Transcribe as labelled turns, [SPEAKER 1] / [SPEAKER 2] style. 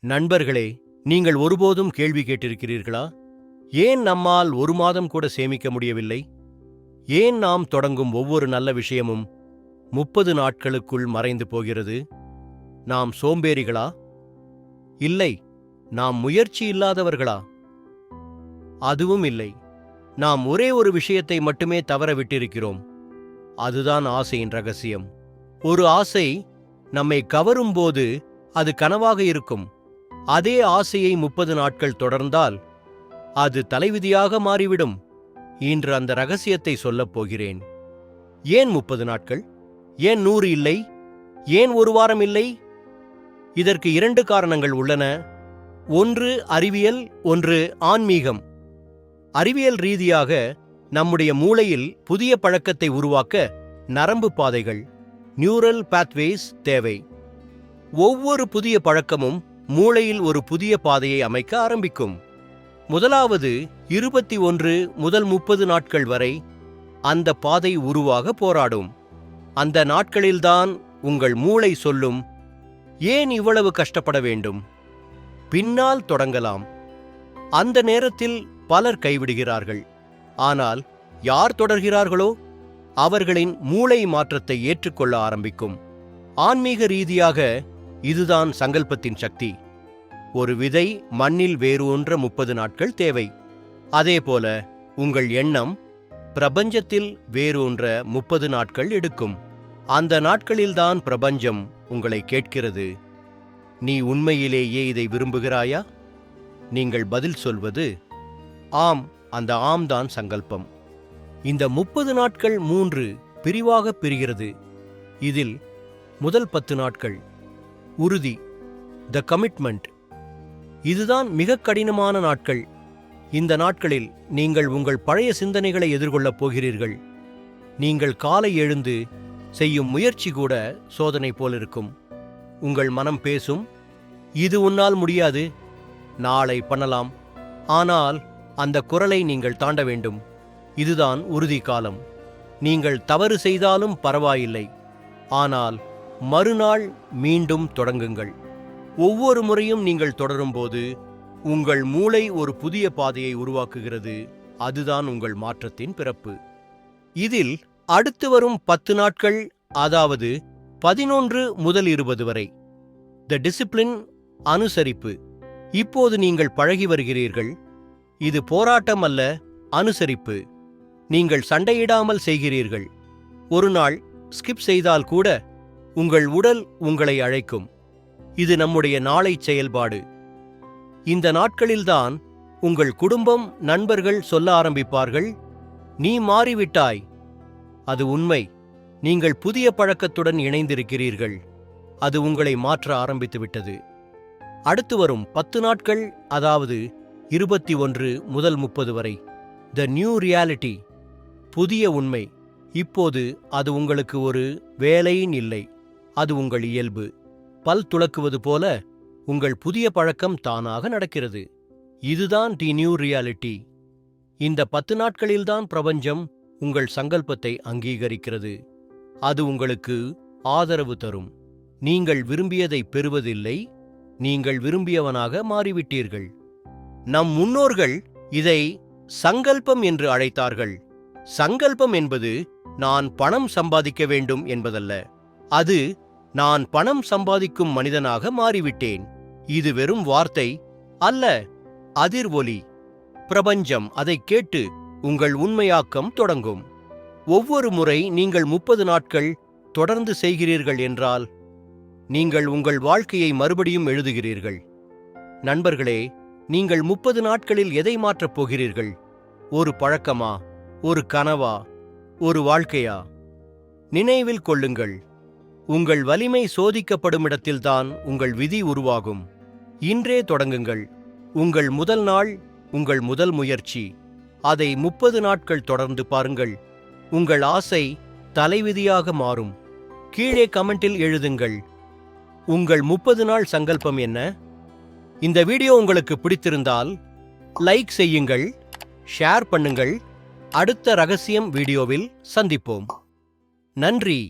[SPEAKER 1] நண்பர்களே நீங்கள் ஒருபோதும் கேள்வி கேட்டிருக்கிறீர்களா? ஏன் நம்மால் ஒரு மாதம் கூட சேமிக்க முடியவில்லை? ஏன் நாம் தொடங்கும் ஒவ்வொரு நல்ல விஷயமும் முப்பது நாட்களுக்குள் மறைந்து போகிறது? நாம் சோம்பேறிகளா? இல்லை நாம் முயற்சி இல்லாதவர்களா? அதுவும் இல்லை நாம் ஒரே ஒரு விஷயத்தை மட்டுமே தவற விட்டிருக்கிறோம். அதுதான் ஆசையின் ரகசியம். ஒரு ஆசை நம்மை கவரும்போது அது கனவாக இருக்கும். அதே ஆசையை முப்பது நாட்கள் தொடர்ந்தால் அது தலைவிதியாக மாறிவிடும் இன்று அந்த ரகசியத்தை சொல்லப் போகிறேன். ஏன் முப்பது நாட்கள்? ஏன் நூறு இல்லை? ஏன் ஒரு வாரம் இல்லை? இதற்கு இரண்டு காரணங்கள் உள்ளன. ஒன்று அறிவியல் ஒன்று ஆன்மீகம். அறிவியல் ரீதியாக நம்முடைய மூளையில் புதிய பழக்கத்தை உருவாக்க நரம்பு பாதைகள் நியூரல் பாத்வேஸ் தேவை. ஒவ்வொரு புதிய பழக்கமும் மூளையில் ஒரு புதிய பாதையை அமைக்க ஆரம்பிக்கும். முதலாவது இருபத்தி ஒன்று முதல் முப்பது நாட்கள் வரை அந்த பாதை உருவாக போராடும். அந்த நாட்களில்தான் உங்கள் மூளை சொல்லும் ஏன் இவ்வளவு கஷ்டப்பட வேண்டும்? பின்னால் தொடங்கலாம். அந்த நேரத்தில் பலர் கைவிடுகிறார்கள். ஆனால் யார் தொடர்கிறார்களோ அவர்களின் மூளை மாற்றத்தை ஏற்றுக்கொள்ள ஆரம்பிக்கும். ஆன்மீக ரீதியாக இதுதான் சங்கல்பத்தின் சக்தி. ஒரு விதை மண்ணில் வேரூன்ற முப்பது நாட்கள் தேவை. அதேபோல உங்கள் எண்ணம் பிரபஞ்சத்தில் வேரூன்ற முப்பது நாட்கள் எடுக்கும். அந்த நாட்களில்தான் பிரபஞ்சம் உங்களை கேட்கிறது. நீ உண்மையிலேயே இதை விரும்புகிறாயா? நீங்கள் பதில் சொல்வது ஆம் அந்த ஆம் தான் சங்கல்பம். இந்த முப்பது நாட்கள் மூன்று பிரிவாக பிரிகிறது. இதில் முதல் பத்து நாட்கள் உறுதி. த கமிட்மெண்ட் இதுதான் மிக கடினமான நாட்கள். இந்த நாட்களில் நீங்கள் உங்கள் பழைய சிந்தனைகளை எதிர்கொள்ளப் போகிறீர்கள். நீங்கள் காலை எழுந்து செய்யும் முயற்சி கூட சோதனை போலிருக்கும் உங்கள் மனம் பேசும். இது உன்னால் முடியாது. நாளை பண்ணலாம். ஆனால் அந்த குரலை நீங்கள் தாண்ட வேண்டும். இதுதான் உறுதி காலம். நீங்கள் தவறு செய்தாலும் பரவாயில்லை. ஆனால் மறுநாள் மீண்டும் தொடங்குங்கள். ஒவ்வொரு முறையும் நீங்கள் தொடரும்போது உங்கள் மூளை ஒரு புதிய பாதையை உருவாக்குகிறது. அதுதான் உங்கள் மாற்றத்தின் பிறப்பு. இதில் அடுத்து வரும் பத்து நாட்கள் அதாவது பதினொன்று முதல் இருபது வரை. த டிசிப்ளின் அனுசரிப்பு. இப்போது நீங்கள் பழகி வருகிறீர்கள். இது போராட்டம் அல்ல அனுசரிப்பு. நீங்கள் சண்டையிடாமல் செய்கிறீர்கள். ஒரு நாள் ஸ்கிப் செய்தால் கூட உங்கள் உடல் உங்களை அழைக்கும். இது நம்முடைய நாளை செயல்பாடு. இந்த நாட்களில்தான் உங்கள் குடும்பம் நண்பர்கள் சொல்ல ஆரம்பிப்பார்கள் நீ மாறிவிட்டாய். அது உண்மை. நீங்கள் புதிய பழக்கத்துடன் இணைந்திருக்கிறீர்கள். அது உங்களை மாற்ற ஆரம்பித்துவிட்டது அடுத்து வரும் பத்து நாட்கள் அதாவது இருபத்தி ஒன்று முதல் முப்பது வரை. த நியூ ரியாலிட்டி புதிய உண்மை. இப்போது அது உங்களுக்கு ஒரு வேலையின் இல்லை. அது உங்கள் இயல்பு. பல் துளக்குவது போல உங்கள் புதிய பழக்கம் தானாக நடக்கிறது. இதுதான் தி நியூ ரியாலிட்டி. இந்த பத்து நாட்களில்தான் பிரபஞ்சம் உங்கள் சங்கல்பத்தை அங்கீகரிக்கிறது. அது உங்களுக்கு ஆதரவு தரும். நீங்கள் விரும்பியதை பெறுவதில்லை நீங்கள் விரும்பியவனாக மாறிவிட்டீர்கள். நம் முன்னோர்கள் இதை சங்கல்பம் என்று அழைத்தார்கள். சங்கல்பம் என்பது நான் பணம் சம்பாதிக்க வேண்டும் என்பதல்ல. அது நான் பணம் சம்பாதிக்கும் மனிதனாக மாறிவிட்டேன். இது வெறும் வார்த்தை அல்ல அதிர் ஒலி. பிரபஞ்சம் அதைக் கேட்டு உங்கள் உண்மையாக்கம் தொடங்கும். ஒவ்வொரு முறை நீங்கள் முப்பது நாட்கள் தொடர்ந்து செய்கிறீர்கள் என்றால் நீங்கள் உங்கள் வாழ்க்கையை மறுபடியும் எழுதுகிறீர்கள். நண்பர்களே நீங்கள் முப்பது நாட்களில் எதை மாற்றப் போகிறீர்கள்? ஒரு பழக்கமா? ஒரு கனவா? ஒரு வாழ்க்கையா? நினைவில் கொள்ளுங்கள். உங்கள் வலிமை சோதிக்கப்படும் இடத்தில்தான் உங்கள் விதி உருவாகும். இன்றே தொடங்குங்கள். உங்கள் முதல் நாள் உங்கள் முதல் முயற்சி. அதை முப்பது நாட்கள் தொடர்ந்து பாருங்கள். உங்கள் ஆசை தலைவிதியாக மாறும். கீழே கமெண்டில் எழுதுங்கள். உங்கள் முப்பது நாள் சங்கல்பம் என்ன? இந்த வீடியோ உங்களுக்கு பிடித்திருந்தால் லைக் செய்யுங்கள் ஷேர் பண்ணுங்கள். அடுத்த ரகசியம் வீடியோவில் சந்திப்போம். நன்றி.